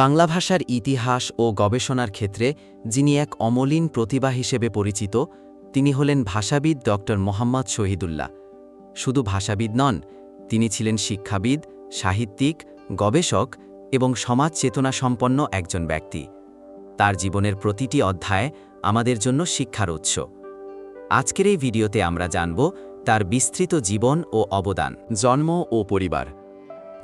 বাংলা ভাষার ইতিহাস ও গবেষণার ক্ষেত্রে যিনি এক অমলিন প্রতিভা হিসেবে পরিচিত, তিনি হলেন ভাষাবিদ ড. মোহাম্মদ শহীদুল্লাহ। শুধু ভাষাবিদ নন, তিনি ছিলেন শিক্ষাবিদ, সাহিত্যিক, গবেষক এবং সমাজ চেতনা সম্পন্ন একজন ব্যক্তি। তার জীবনের প্রতিটি অধ্যায় আমাদের জন্য শিক্ষার উৎস। আজকের এই ভিডিওতে আমরা জানব তার বিস্তৃত জীবন ও অবদান। জন্ম ও পরিবার।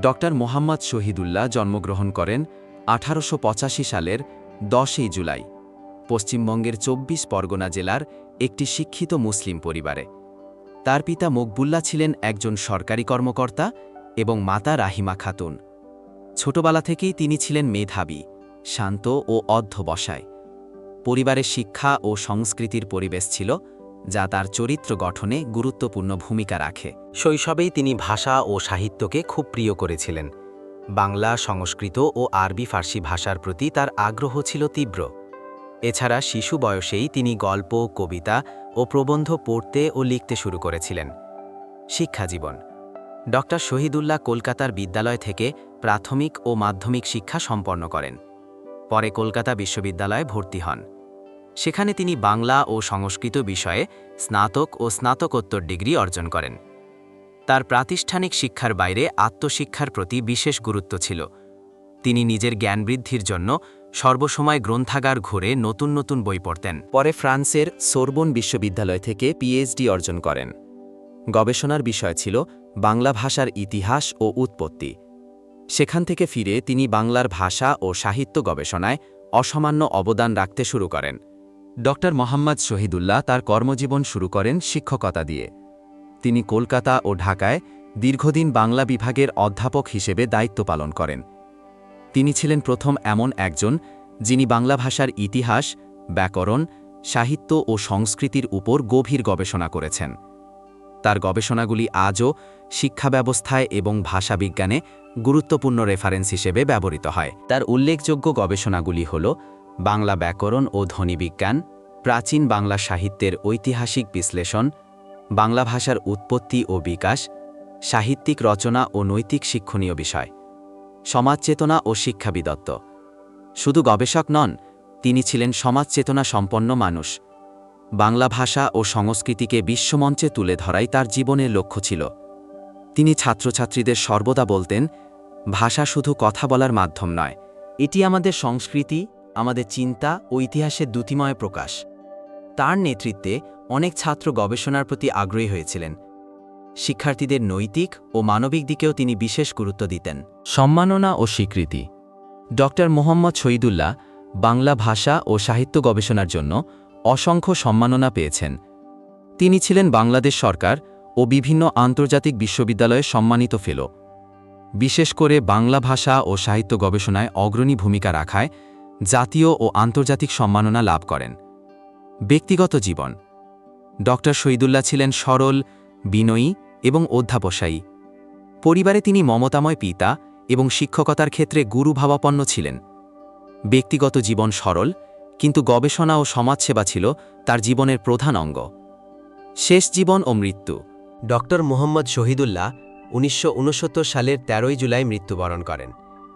ডক্টর মোহাম্মদ শহীদুল্লাহ জন্মগ্রহণ করেন আঠারোশো পঁচাশি সালের দশই জুলাই, পশ্চিমবঙ্গের চব্বিশ পরগনা জেলার একটি শিক্ষিত মুসলিম পরিবারে। তার পিতা মকবুল্লা ছিলেন একজন সরকারি কর্মকর্তা এবং মাতা রাহিমা খাতুন। ছোটবেলা থেকেই তিনি ছিলেন মেধাবী, শান্ত ও অধ্যবসায় পরিবারের শিক্ষা ও সংস্কৃতির পরিবেশ ছিল, যা তার চরিত্র গঠনে গুরুত্বপূর্ণ ভূমিকা রাখে। শৈশবেই তিনি ভাষা ও সাহিত্যকে খুব প্রিয় করেছিলেন। বাংলা, সংস্কৃত ও আরবি ফার্সি ভাষার প্রতি তার আগ্রহ ছিল তীব্র। এছাড়া শিশু বয়সেই তিনি গল্প, কবিতা ও প্রবন্ধ পড়তে ও লিখতে শুরু করেছিলেন। শিক্ষাজীবন। ডক্টর শহীদুল্লাহ কলকাতার বিদ্যালয় থেকে প্রাথমিক ও মাধ্যমিক শিক্ষা সম্পন্ন করেন। পরে কলকাতা বিশ্ববিদ্যালয়ে ভর্তি হন। সেখানে তিনি বাংলা ও সংস্কৃত বিষয়ে স্নাতক ও স্নাতকোত্তর ডিগ্রি অর্জন করেন। তার প্রাতিষ্ঠানিক শিক্ষার বাইরে আত্মশিক্ষার প্রতি বিশেষ গুরুত্ব ছিল। তিনি নিজের জ্ঞান বৃদ্ধির জন্য সর্বসময় গ্রন্থাগার ঘুরে নতুন নতুন বই পড়তেন। পরে ফ্রান্সের সোরবন বিশ্ববিদ্যালয় থেকে পিএইচডি অর্জন করেন। গবেষণার বিষয় ছিল বাংলা ভাষার ইতিহাস ও উৎপত্তি। সেখান থেকে ফিরে তিনি বাংলার ভাষা ও সাহিত্য গবেষণায় অসামান্য অবদান রাখতে শুরু করেন। ড মোহাম্মদ শহীদুল্লাহ তার কর্মজীবন শুরু করেন শিক্ষকতা দিয়ে। তিনি কলকাতা ও ঢাকায় দীর্ঘদিন বাংলা বিভাগের অধ্যাপক হিসেবে দায়িত্ব পালন করেন। তিনি ছিলেন প্রথম এমন একজন যিনি বাংলা ভাষার ইতিহাস, ব্যাকরণ, সাহিত্য ও সংস্কৃতির উপর গভীর গবেষণা করেছেন। তার গবেষণাগুলি আজও শিক্ষা ব্যবস্থায় এবং ভাষাবিজ্ঞানে গুরুত্বপূর্ণ রেফারেন্স হিসেবে ব্যবহৃত হয়। তার উল্লেখযোগ্য গবেষণাগুলি হল বাংলা ব্যাকরণ ও ধ্বনিবিজ্ঞান, প্রাচীন বাংলা সাহিত্যের ঐতিহাসিক বিশ্লেষণ বাংলা ভাষার উৎপত্তি ও বিকাশ, সাহিত্যিক রচনা ও নৈতিক শিক্ষণীয় বিষয় সমাজ চেতনা ও শিক্ষাবিদত্ত শুধু গবেষক নন, তিনি ছিলেন সমাজ চেতনা সম্পন্ন মানুষ। বাংলা ভাষা ও সংস্কৃতিকে বিশ্বমঞ্চে তুলে ধরাই তার জীবনের লক্ষ্য ছিল। তিনি ছাত্রছাত্রীদের সর্বদা বলতেন, ভাষা শুধু কথা বলার মাধ্যম নয়, এটি আমাদের সংস্কৃতি, আমাদের চিন্তা ও ইতিহাসের দ্যুতিময় প্রকাশ। তার নেতৃত্বে অনেক ছাত্র গবেষণার প্রতি আগ্রহী হয়েছিলেন। শিক্ষার্থীদের নৈতিক ও মানবিক দিকেও তিনি বিশেষ গুরুত্ব দিতেন। সম্মাননা ও স্বীকৃতি। ড. মোহাম্মদ শহীদুল্লাহ বাংলা ভাষা ও সাহিত্য গবেষণার জন্য অসংখ্য সম্মাননা পেয়েছেন। তিনি ছিলেন বাংলাদেশ সরকার ও বিভিন্ন আন্তর্জাতিক বিশ্ববিদ্যালয়ে সম্মানিত ফেলো বিশেষ করে বাংলা ভাষা ও সাহিত্য গবেষণায় অগ্রণী ভূমিকা রাখায় জাতীয় ও আন্তর্জাতিক সম্মাননা লাভ করেন। ব্যক্তিগত জীবন। ড. শহীদুল্লাহ ছিলেন সরল, বিনয়ী এবং অধ্যাবসায়ী। পরিবারে তিনি মমতাময় পিতা এবং শিক্ষকতার ক্ষেত্রে গুরুভাবাপন্ন ছিলেন। ব্যক্তিগত জীবন সরল, কিন্তু গবেষণা ও সমাজসেবা ছিল তার জীবনের প্রধান অঙ্গ। শেষ জীবন ও মৃত্যু। ডক্টর মোহাম্মদ শহীদুল্লাহ উনিশশো উনসত্তর সালের ১৩ই জুলাই মৃত্যুবরণ করেন।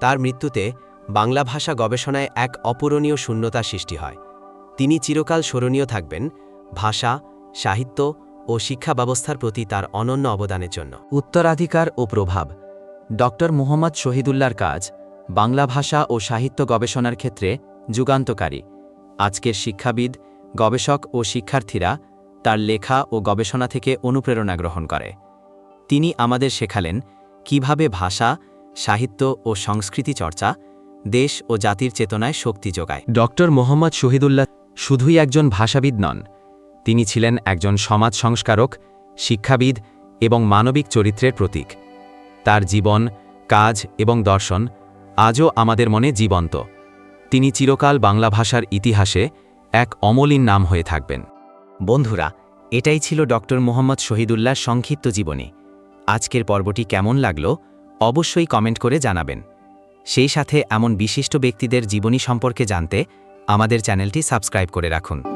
তার মৃত্যুতে বাংলা ভাষা গবেষণায় এক অপূরণীয় শূন্যতা সৃষ্টি হয়। তিনি চিরকাল স্মরণীয় থাকবেন ভাষা সাহিত্য ও শিক্ষা ব্যবস্থার প্রতি তার অনন্য অবদানের জন্য। উত্তরাধিকার ও প্রভাব। ড. মুহম্মদ শহীদুল্লাহর কাজ বাংলা ভাষা ও সাহিত্য গবেষণার ক্ষেত্রে যুগান্তকারী। আজকের শিক্ষাবিদ গবেষক ও শিক্ষার্থীরা তার লেখা ও গবেষণা থেকে অনুপ্রেরণা গ্রহণ করে। তিনি আমাদের শেখালেন কীভাবে ভাষা সাহিত্য ও সংস্কৃতি চর্চা দেশ ও জাতির চেতনায় শক্তি যোগায়। ড. মোহাম্মদ শহীদুল্লাহ শুধুই একজন ভাষাবিদ নন তিনি ছিলেন একজন সমাজ সংস্কারক, শিক্ষাবিদ এবং মানবিক চরিত্রের প্রতীক। তার জীবন, কাজ এবং দর্শন আজও আমাদের মনে জীবন্ত। তিনি চিরকাল বাংলা ভাষার ইতিহাসে এক অমলিন নাম হয়ে থাকবেন। বন্ধুরা, এটাই ছিল ডক্টর মোহাম্মদ শহীদুল্লাহর সংক্ষিপ্ত জীবনী। আজকের পর্বটি কেমন লাগল অবশ্যই কমেন্ট করে জানাবেন। সেই সাথে এমন বিশিষ্ট ব্যক্তিদের জীবনী সম্পর্কে জানতে আমাদের চ্যানেলটি সাবস্ক্রাইব করে রাখুন।